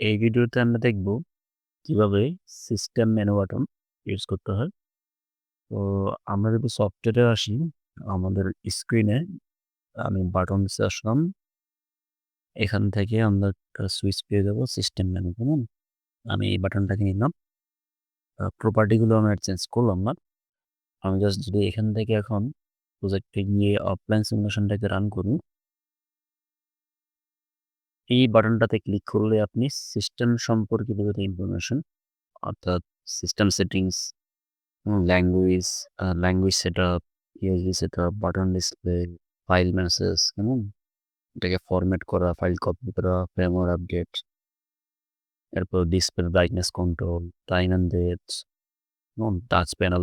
এই ভিডিওতে আমরা দেখব কীভাবে সিস্টেম মেনু বাটন ইউজ করতে হয়। তো আমরা যদি সফটওয়্যারে আসি, আমাদের স্ক্রিনে আমি বাটনসে আসলাম। এখান থেকে আমরা সুইচ পেয়ে যাব সিস্টেম মেনু, কেমন? আমি এই বাটনটাকে নিলাম। প্রপার্টিগুলো আমি চেঞ্জ করলাম না। আমি জাস্ট যদি এখান থেকে এখন প্রজেক্টে গিয়ে অফলাইন সিমুলেশনটাকে রান করি এই বাটনটাতে ক্লিক করলে আপনি সিস্টেম সম্পর্কিত যত ইনফরমেশন অর্থাৎ system settings, language language, set up USB setup, button display, file message, কেমন? এটাকে ফরম্যাট করা, ফাইল কপি করা, ফ্রেমওয়্যার আপডেট। এরপর display brightness control, time and date, touch panel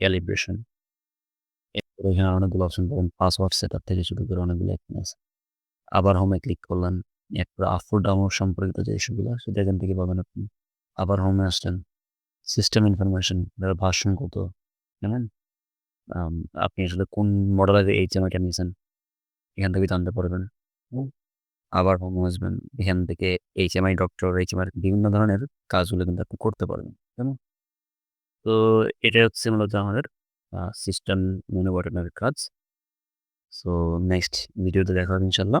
calibration. এরপর এখানে অনেকগুলো অপশন পাবেন। পাসওয়ার্ড সেট আপ থেকে শুরু করে অনেকগুলো অপশন আছে। আবার হোমে ক্লিক করলেন। এরপর or ডাউনলোড সম্পর্কিত যে ইস্যুগুলো সেটা এখান থেকে পাবেন আপনি। আবার হোমে আসলেন। সিস্টেম ইনফরমেশন, এটার ভার্সন কত? আম আপনি আসলে কোন মডেলের HMI টা নিয়েছেন এখান থেকে জানতে পারবেন। আবার হোম আসবেন। এখান থেকে HMI ডক্টর, HMI এর বিভিন্ন ধরনের কাজগুলো কিন্তু আপনি করতে পারবেন, কেমন? তো এটাই হচ্ছে মূলত আমাদের সিস্টেম মেনু বাটনের কাজ। সো নেক্সট ভিডিওতে দেখা হবে ইনশাআল্লাহ।